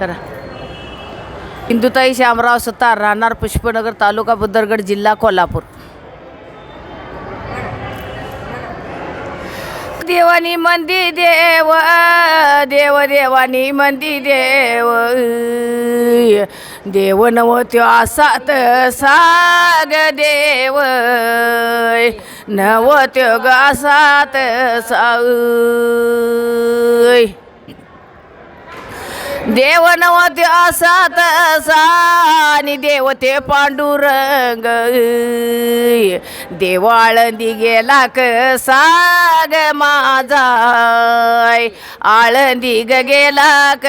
करा. हिंदुताई श्यामराव सतार राहणार पुष्पनगर तालुका बुद्धरगड जिल्हा कोल्हापूर. देवानी मंदी देव देव देवानी मंदी देव. देव नवत्यो आसात साग देव. नवत्यो गासात साऊ. देव नवते असात आणि देवते पांडुरंग. देव आळंदी गेला क साग माझा. आळंदी ग गेला क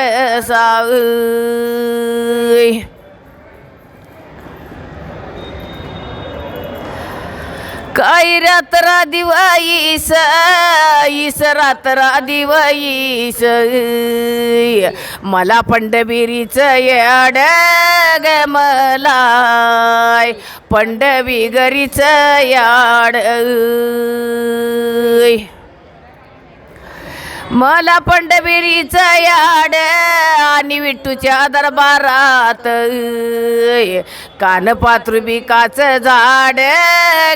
काय काही रात्रा दिवाईस ईस रात्रा दिवाईस मला पंढबिरीच याड ग मला पंढबी घरीच याड. मला पंढबिरीचं याड आणि विठ्ठूच्या दरबारात कान पात्रुबी काच झाड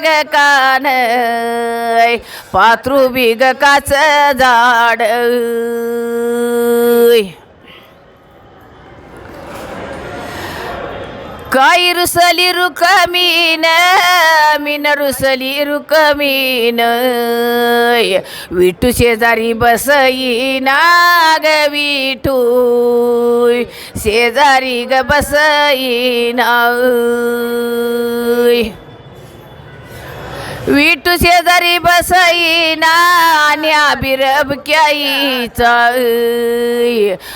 ग कान पात्रुबी ग काच झाड काय रुसली रुकमीन मीन रुसली रुकमीन विठू शेजारी बसई नाग विठू शेजारी ग बसई ना विटू शेजारी बसई ना आणि अबिरब क्याईचा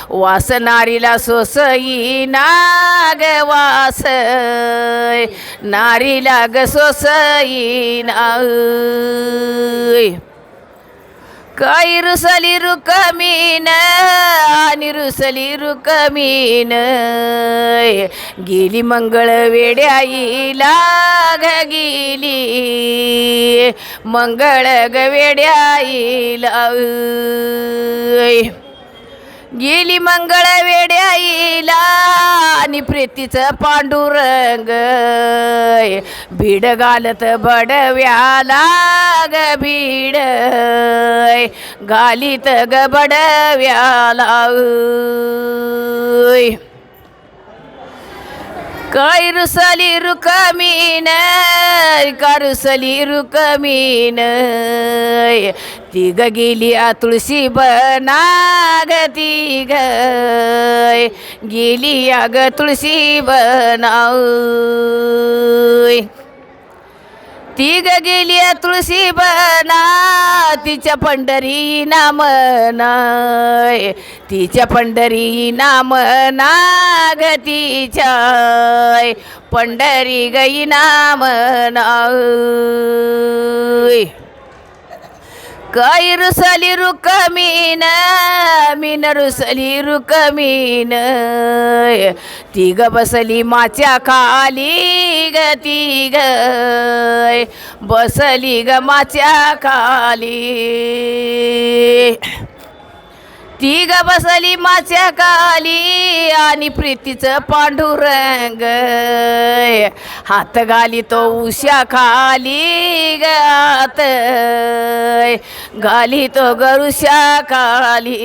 वासनारीला सोसई नाग वास नारीला ग सोसई ना काही रुसली रुकमीन आणि रुसली रुकमीन गेली मंगळ वेड्याईला ग गेली मंगळ ग वेड्याईला गेली मंगळ वेड्याईला आणि प्रीतीचं पांडुरंग. भीड घालत बडव्याला ग भीड. घालीत ग बडव्याला. काय रुसली रुकमीन का रुसली रुकमीन तिग गेली आ तुळशी बनाग तिग गेली अग तुळशी ती ग गेली तुळशी बना तिच्या पंढरी नाम नाय. तिच्या पंढरी नाम नाग तिच्या पंढरी गई नाम नाय. काही रुसली रुकमीन मीन रुसली रुकमीन तिग बसली माच्या खाली ग तिग बसली ग माच्या खाली. ती ग बसली माझ्या काली आणि प्रीतीचं पांडुरंग. हात घाली तो उशा खाली गात. घाली तो गरुशा खाली.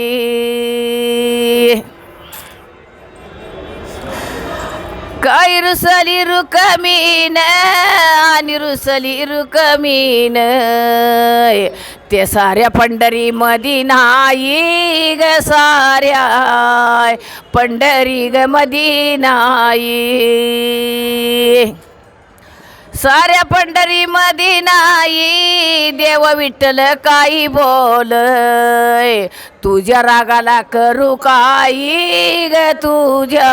काय रुसली रुकमीन आणि रुसली रुकमीन. ते साऱ्या पंढरी मधी नाही ग साऱ्या. पंढरी ग मधी नाही. साऱ्या पंढरी मध्ये नाही. देव विठ्ठल काही बोल तुझ्या रागाला करू काही ग तुझ्या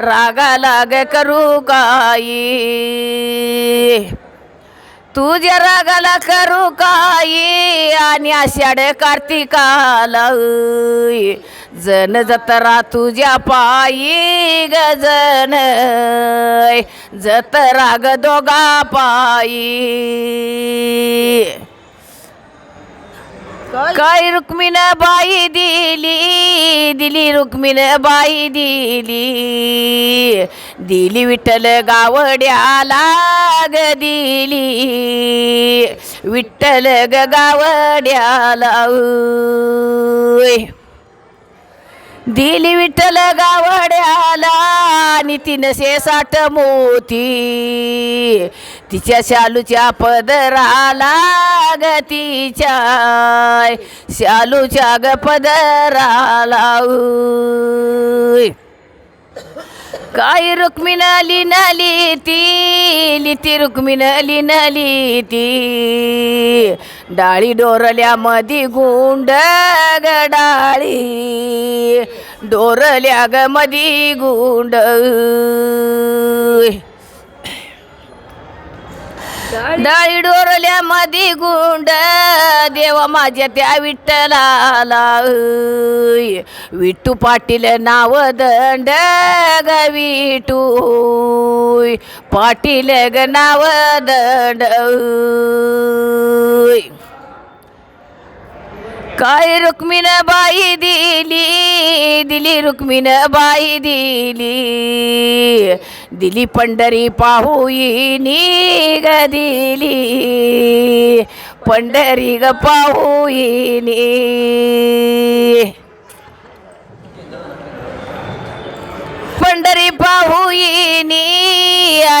रागाला ग करू काही. तुझ्या रागाला करू काही आणि आषाढ कार्तिकाला जन जतरा तुझ्या पायी गजन जतरा ग दोगा पायी. काय रुक्मिण बाई दिली? दिली रुक्मिण बाई दिली. दिली विठ्ठल गावड्याला ग दिली. विठ्ठल ग गावड्याला ओय. दिली विठ्ठल गावड्याला नितीनशे साठ मोती. तिच्या शालूच्या पदराला ग तिच्या शालूच्या ग पदराला ओय. काय रुक्मिण लिनाली ती लिती रुक्मिण लिनली ती. डाळी डोरल्या मधी गुंड ग डाळी. डोरल्या ग मधी गुंड. डाळी डोरल्या मधी गुंड देवा माझ्या त्या विठ्ठलाला ओय. विठू पाटील नाव दंड ग विठू पाटील ग नाव दंड काय रुक्मिण बाई दिली? दिली रुक्मिण बाई दिली. दिली पंढरी पाहुईनी ग दिली. पंढरी ग पाहुईनी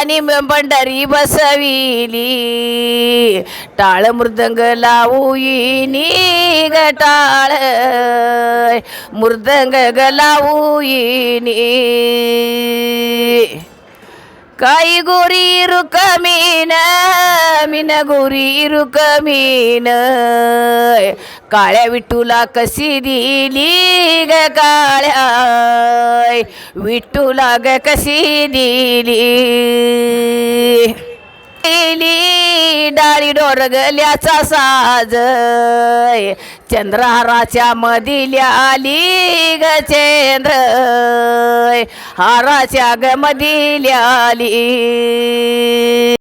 आणि म- पंढरी बसविली टाळ मृदंग लावूईनी ग टाळ मृदंग ग लावूईनी काही गोरी रुकमीन मीन गोरी रुकमीन काळ्या विठूला कशी दिली ग काळ्या विठूला ग कशी दिली दिली डाळी डोरगल्याचा साज. चंद्रहाराच्या मदिल्या आली ग चंद्र. हाराच्या ग मदिल्या आली.